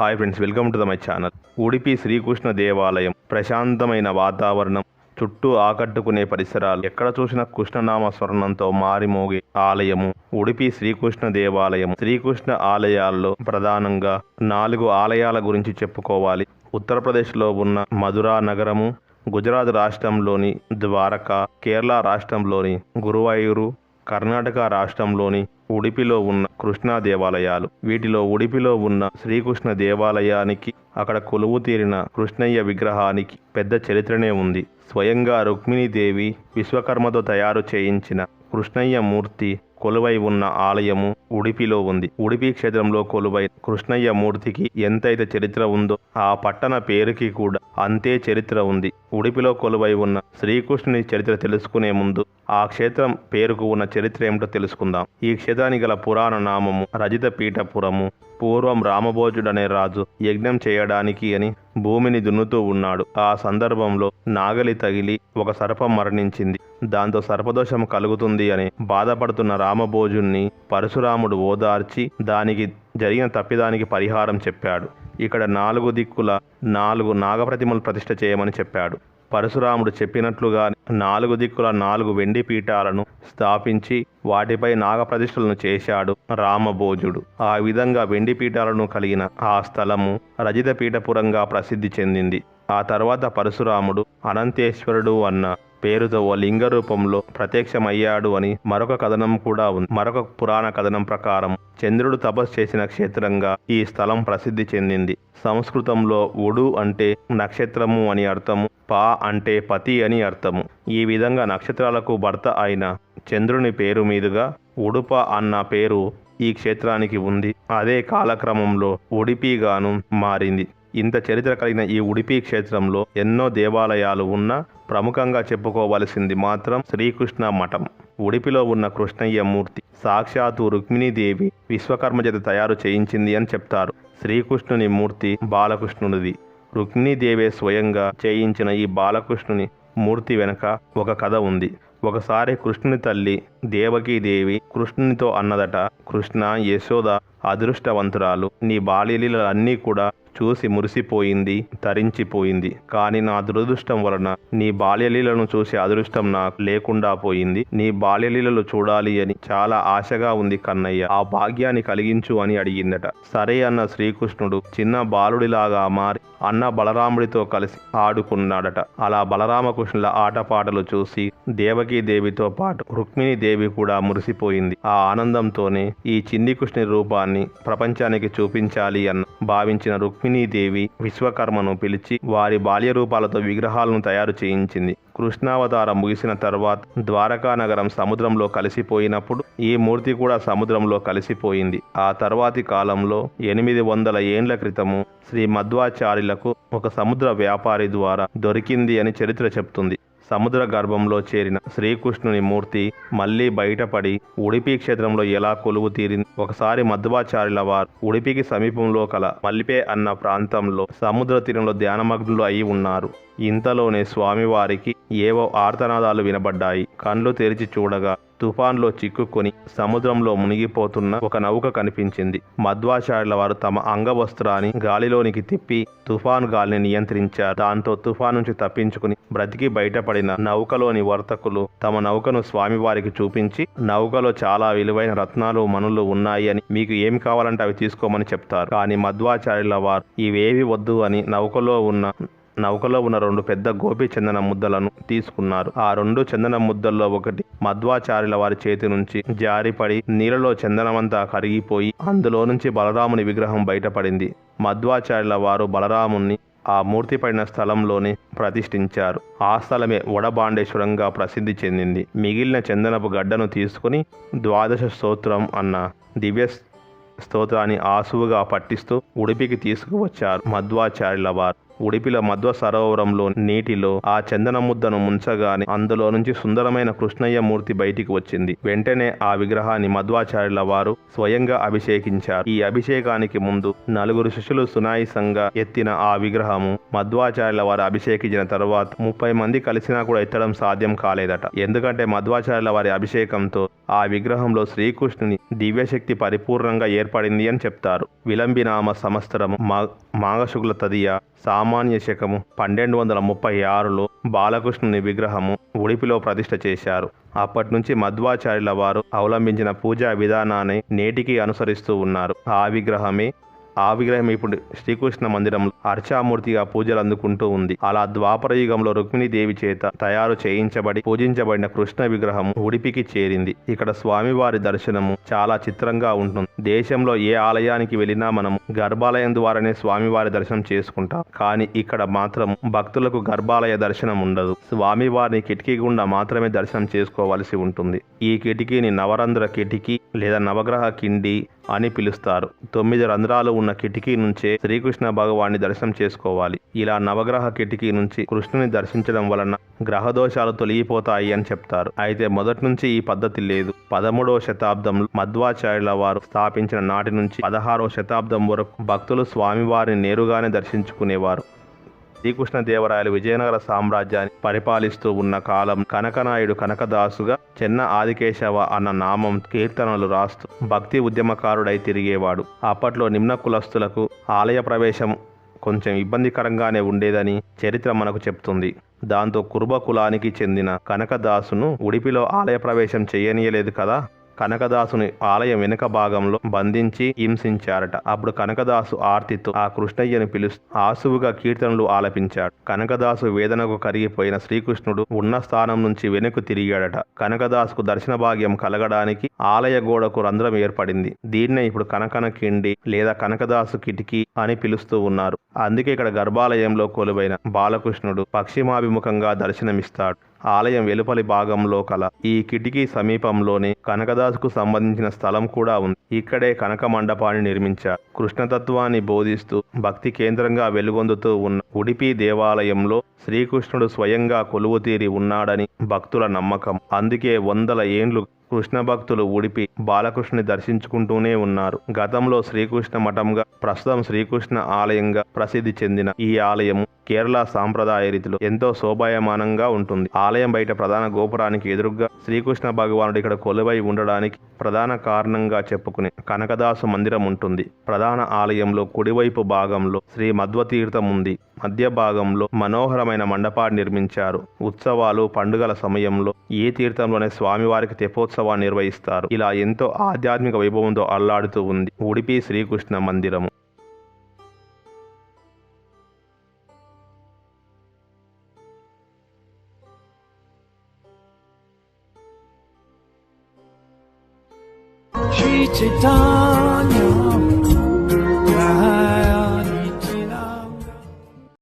Hi friends welcome to the my channel Udupi Srikrishna దేవాలయం ప్రశాంతమైన వాతావరణం చుట్టూ ఆకట్టుకునే పరిసరాలు ఎక్కడ చూసిన కృష్ణనామ స్వర్ణంతో మారిమోగే ఆలయము ఉడిపి శ్రీకృష్ణ దేవాలయం శ్రీకృష్ణ ఆలయాల్లో ప్రధానంగా నాలుగు ఆలయాల గురించి చెప్పుకోవాలి ఉత్తరప్రదేశ్లో ఉన్న మధురా నగరము గుజరాత్ రాష్ట్రంలోని ద్వారకా కేరళ రాష్ట్రంలోని గురువాయూరు కర్ణాటక రాష్ట్రంలోని ఉడిపిలో ఉన్న కృష్ణా దేవాలయాలు. వీటిలో ఉడిపిలో ఉన్న శ్రీకృష్ణ దేవాలయానికి అక్కడ కొలువు తీరిన కృష్ణయ్య విగ్రహానికి పెద్ద చరిత్రనే ఉంది. స్వయంగా రుక్మిణీదేవి విశ్వకర్మతో తయారు చేయించిన కృష్ణయ్య మూర్తి కొలువై ఉన్న ఆలయము ఉడిపిలో ఉంది. ఉడిపి క్షేత్రంలో కొలువై కృష్ణయ్య మూర్తికి ఎంతైతే చరిత్ర ఉందో ఆ పట్టణ పేరుకి కూడా అంతే చరిత్ర ఉంది. ఉడిపిలో కొలువై ఉన్న శ్రీకృష్ణుని చరిత్ర తెలుసుకునే ముందు ఆ క్షేత్రం పేరుకు ఉన్న చరిత్ర ఏమిటో తెలుసుకుందాం. ఈ క్షేత్రానికి గల పురాణ నామము రజిత పీఠపురము. పూర్వం రామభోజుడనే రాజు యజ్ఞం చేయడానికి అని భూమిని దున్నుతూ ఉన్నాడు. ఆ సందర్భంలో నాగలి తగిలి ఒక సర్పం మరణించింది. దాంతో సర్పదోషం కలుగుతుంది అని బాధపడుతున్న రామభోజుణ్ణి పరశురాముడు ఓదార్చి దానికి జరిగిన తప్పిదానికి పరిహారం చెప్పాడు. ఇక్కడ నాలుగు దిక్కుల నాలుగు నాగప్రతిమలు ప్రతిష్ఠ చేయమని చెప్పాడు. పరశురాముడు చెప్పినట్లుగా నాలుగు దిక్కుల నాలుగు వెండి పీఠాలను స్థాపించి వాటిపై నాగప్రతిష్ఠలను చేశాడు రామభోజుడు ఆ విధంగా వెండి పీఠాలను కలిగిన ఆ స్థలము రజిత పీఠపురంగా ప్రసిద్ధి చెందింది. ఆ తర్వాత పరశురాముడు అనంతేశ్వరుడు అన్న పేరుతో ఓ లింగ రూపంలో ప్రత్యక్షమయ్యాడు అని మరొక కథనం కూడా ఉంది. మరొక పురాణ కథనం ప్రకారం చంద్రుడు తపస్సు చేసిన క్షేత్రంగా ఈ స్థలం ప్రసిద్ధి చెందింది. సంస్కృతంలో ఉడు అంటే నక్షత్రము అని అర్థము పా అంటే పతి అని అర్థము. ఈ విధంగా నక్షత్రాలకు భర్త అయిన చంద్రుని పేరు మీదుగా ఉడుప అన్న పేరు ఈ క్షేత్రానికి ఉంది. అదే కాలక్రమంలో ఉడిపిగాను మారింది. ఇంత చరిత్ర కలిగిన ఈ ఉడిపి క్షేత్రంలో ఎన్నో దేవాలయాలు ఉన్నా ప్రముఖంగా చెప్పుకోవలసింది మాత్రం శ్రీకృష్ణ మఠం. ఉడిపిలో ఉన్న కృష్ణయ్య మూర్తి సాక్షాత్తు రుక్మిణీదేవి విశ్వకర్మ చేత తయారు చేయించింది అని చెప్తారు. శ్రీకృష్ణుని మూర్తి బాలకృష్ణుడిది రుక్మిణీదేవే స్వయంగా చేయించిన ఈ బాలకృష్ణుని మూర్తి వెనక ఒక కథ ఉంది. ఒకసారి కృష్ణుని తల్లి దేవకీదేవి కృష్ణునితో అన్నదట కృష్ణ యశోద అదృష్టవంతురాలు. నీ బాల్యలీలన్నీ కూడా చూసి మురిసిపోయింది తరించిపోయింది. కానీ నా దురదృష్టం వలన నీ బాల్యలీలను చూసే అదృష్టం నాకు లేకుండా పోయింది. నీ బాల్యలీలలు చూడాలి అని చాలా ఆశగా ఉంది కన్నయ్య. ఆ భాగ్యాన్ని కలిగించు అని అడిగిందట. సరే అన్న శ్రీకృష్ణుడు చిన్న బాలుడిలాగా మారి అన్న బలరాముడితో కలిసి ఆడుకున్నాడట. అలా బలరామకృష్ణుల ఆటపాటలు చూసి దేవకీ దేవితో పాటు రుక్మిణి దేవి కూడా మురిసిపోయింది. ఆ ఆనందంతోనే ఈ చిన్ని కృష్ణుని రూపాన్ని ప్రపంచానికి చూపించాలి అన్న భావించిన రుక్మిణీదేవి విశ్వకర్మను పిలిచి వారి బాల్య రూపాలతో విగ్రహాలను తయారు చేయించింది. కృష్ణావతారం ముగిసిన తర్వాత ద్వారకా నగరం సముద్రంలో కలిసిపోయినప్పుడు ఈ మూర్తి కూడా సముద్రంలో కలిసిపోయింది. ఆ తర్వాతి కాలంలో ఎనిమిది వందల ఏండ్ల క్రితము శ్రీ మధ్వాచార్యులకు ఒక సముద్ర వ్యాపారి ద్వారా దొరికింది అని చరిత్ర చెప్తుంది. సముద్ర గర్భంలో చేరిన శ్రీకృష్ణుని మూర్తి మళ్ళీ బయటపడి ఉడిపి క్షేత్రంలో ఎలా కొలువు తీరింది? ఒకసారి మధ్వాచార్యుల వారు ఉడిపికి సమీపంలో కల మల్లిపే అన్న ప్రాంతంలో సముద్ర తీరంలో ధ్యానమగ్నులు అయి ఉన్నారు. ఇంతలోనే స్వామివారికి ఏవో ఆర్తనాదాలు వినబడ్డాయి. కండ్లు తెరిచి చూడగా తుఫాన్లో చిక్కుకొని సముద్రంలో మునిగిపోతున్న ఒక నౌక కనిపించింది. మధ్వాచార్యుల వారు తమ అంగవస్త్రాన్ని గాలిలోనికి తిప్పి తుఫాన్ గాలిని నియంత్రించారు. దాంతో తుఫాన్ నుంచి తప్పించుకుని బ్రతికి బయటపడిన నౌకలోని వర్తకులు తమ నౌకను స్వామివారికి చూపించి నౌకలో చాలా విలువైన రత్నాలు మనులు ఉన్నాయి అని మీకు ఏమి కావాలంటే అవి తీసుకోమని చెప్తారు. కానీ మధ్వాచార్యుల వారు ఇవేవి వద్దు అని నౌకలో ఉన్న నౌకలో ఉన్న రెండు పెద్ద గోపి చందన ముద్దలను తీసుకున్నారు. ఆ రెండు చందన ముద్దల్లో ఒకటి మధ్వాచార్యుల వారి చేతి నుంచి జారిపడి నీళ్ళలో చందనమంతా కరిగిపోయి అందులో నుంచి బలరాముని విగ్రహం బయటపడింది. మధ్వాచార్యుల వారు బలరాముని ఆ మూర్తి పడిన స్థలంలోనే ప్రతిష్ఠించారు. ఆ స్థలమే వడబాండేశ్వరంగా ప్రసిద్ధి చెందింది. మిగిలిన చందనపు గడ్డను తీసుకుని ద్వాదశ స్తోత్రం అన్న దివ్య స్తోత్రాన్ని ఆసువుగా పట్టిస్తూ ఉడిపికి తీసుకువచ్చారు మధ్వాచార్యుల వారు. ఉడిపిల మధ్వ సరోవరంలో నీటిలో ఆ చందన ముద్దను ముంచగానే అందులో నుంచి సుందరమైన కృష్ణయ్య మూర్తి బయటికి వచ్చింది. వెంటనే ఆ విగ్రహాన్ని మధ్వాచార్యుల వారు స్వయంగా అభిషేకించారు. ఈ అభిషేకానికి ముందు నలుగురు శిష్యులు సునాయిసంగా ఎత్తిన ఆ విగ్రహము మధ్వాచార్యుల వారు అభిషేకించిన తర్వాత ముప్పై మంది కలిసినా కూడా ఎత్తడం సాధ్యం కాలేదట. ఎందుకంటే మధ్వాచార్యుల వారి అభిషేకంతో ఆ విగ్రహంలో శ్రీకృష్ణుని దివ్యశక్తి పరిపూర్ణంగా ఏర్పడింది అని చెప్తారు. విలంబినామ సంవత్సరము మా మాఘశుక్ల తదియ సామాన్య శకము పన్నెండు వందల ముప్పై ఆరులో బాలకృష్ణుని విగ్రహము ఉడిపిలో ప్రతిష్ఠ చేశారు. అప్పటి నుంచి మధ్వాచార్యుల వారు అవలంబించిన పూజా విధానాన్ని నేటికి అనుసరిస్తూ ఉన్నారు. ఆ విగ్రహమే ఆ విగ్రహం ఇప్పుడు శ్రీకృష్ణ మందిరంలో అర్చామూర్తిగా పూజలు అందుకుంటూ ఉంది. అలా ద్వాపర యుగంలో రుక్మిణీదేవి చేత తయారు చేయించబడి పూజించబడిన కృష్ణ విగ్రహం ఉడిపికి చేరింది. ఇక్కడ స్వామివారి దర్శనము చాలా చిత్రంగా ఉంటుంది. దేశంలో ఏ ఆలయానికి వెళ్ళినా మనం గర్భాలయం ద్వారానే స్వామివారి దర్శనం చేసుకుంటాం. కానీ ఇక్కడ మాత్రం భక్తులకు గర్భాలయ దర్శనం ఉండదు. స్వామివారిని కిటికీ గుండా మాత్రమే దర్శనం చేసుకోవాల్సి ఉంటుంది. ఈ కిటికీని నవరంధ్ర కిటికీ లేదా నవగ్రహ కిండి అని పిలుస్తారు. తొమ్మిది రంధ్రాలు ఉన్న కిటికీ నుంచే శ్రీకృష్ణ భగవాన్ని దర్శనం చేసుకోవాలి. ఇలా నవగ్రహ కిటికీ నుంచి కృష్ణుని దర్శించడం వలన గ్రహ దోషాలు తొలగిపోతాయి అని చెప్తారు. అయితే మొదటి నుంచి ఈ పద్ధతి లేదు. పదమూడవ శతాబ్దంలో మధ్వాచార్యుల వారు స్థాపించిన నాటి నుంచి పదహారవ శతాబ్దం వరకు భక్తులు స్వామివారిని నేరుగానే దర్శించుకునేవారు. శ్రీకృష్ణదేవరాయలు విజయనగర సామ్రాజ్యాన్ని పరిపాలిస్తూ ఉన్న కాలం కనకనాయుడు కనకదాసుగా చెన్న ఆదికేశవ అన్న నామం కీర్తనలు రాస్తూ భక్తి ఉద్యమకారుడై తిరిగేవాడు. అప్పట్లో నిమ్న కులస్తులకు ఆలయ ప్రవేశం కొంచెం ఇబ్బందికరంగానే ఉండేదని చరిత్ర మనకు చెప్తుంది. దాంతో కురుబ కులానికి చెందిన కనకదాసును ఉడిపిలో ఆలయ ప్రవేశం చేయనీయలేదు కదా? కనకదాసుని ఆలయం వెనుక భాగంలో బంధించి హింసించారట. అప్పుడు కనకదాసు ఆర్తితో ఆ కృష్ణయ్యను పిలుస్తూ ఆసువుగా కీర్తనలు ఆలపించాడు. కనకదాసు వేదనకు కరిగిపోయిన శ్రీకృష్ణుడు ఉన్న స్థానం నుంచి వెనుకు తిరిగాడట. కనకదాసుకు దర్శన భాగ్యం కలగడానికి ఆలయ గోడకు రంధ్రం ఏర్పడింది. దీన్నే ఇప్పుడు కనకన కిండి లేదా కనకదాసు కిటికీ అని పిలుస్తూ ఉన్నారు. అందుకే ఇక్కడ గర్భాలయంలో కొలువైన బాలకృష్ణుడు పశ్చిమాభిముఖంగా దర్శనమిస్తాడు. ఆలయం వెలుపలి భాగంలో కల. ఈ కిటికీ సమీపంలోనే కనకదాసుకు సంబంధించిన స్థలం కూడా ఉంది. ఇక్కడే కనక మండపాన్ని నిర్మించారు. కృష్ణతత్వాన్ని బోధిస్తూ భక్తి కేంద్రంగా వెలుగొందుతూ ఉన్న ఉడిపి దేవాలయంలో శ్రీకృష్ణుడు స్వయంగా కొలువుతీరి ఉన్నాడని భక్తుల నమ్మకం. అందుకే వందల ఏండ్లు కృష్ణ భక్తులు ఉడిపి బాలకృష్ణుని దర్శించుకుంటూనే ఉన్నారు. గతంలో శ్రీకృష్ణ మఠంగా ప్రస్తుతం శ్రీకృష్ణ ఆలయంగా ప్రసిద్ధి చెందిన ఈ ఆలయము కేరళ సాంప్రదాయ రీతిలో ఎంతో శోభాయమానంగా ఉంటుంది. ఆలయం బయట ప్రధాన గోపురానికి ఎదురుగా శ్రీకృష్ణ భగవానుడు ఇక్కడ కొలువై ఉండడానికి ప్రధాన కారణంగా చెప్పుకునే కనకదాసు మందిరం ఉంటుంది. ప్రధాన ఆలయంలో కుడివైపు భాగంలో శ్రీ మధ్వతీర్థం ఉంది. మధ్య భాగంలో మనోహరమైన మండపాన్ని నిర్మించారు. ఉత్సవాలు పండుగల సమయంలో ఈ తీర్థంలోనే స్వామివారికి తెపోత్సవాన్ని నిర్వహిస్తారు. ఇలా ఎంతో ఆధ్యాత్మిక వైభవంతో అల్లాడుతూ ఉంది. ఉడిపి శ్రీకృష్ణ మందిరము. treated on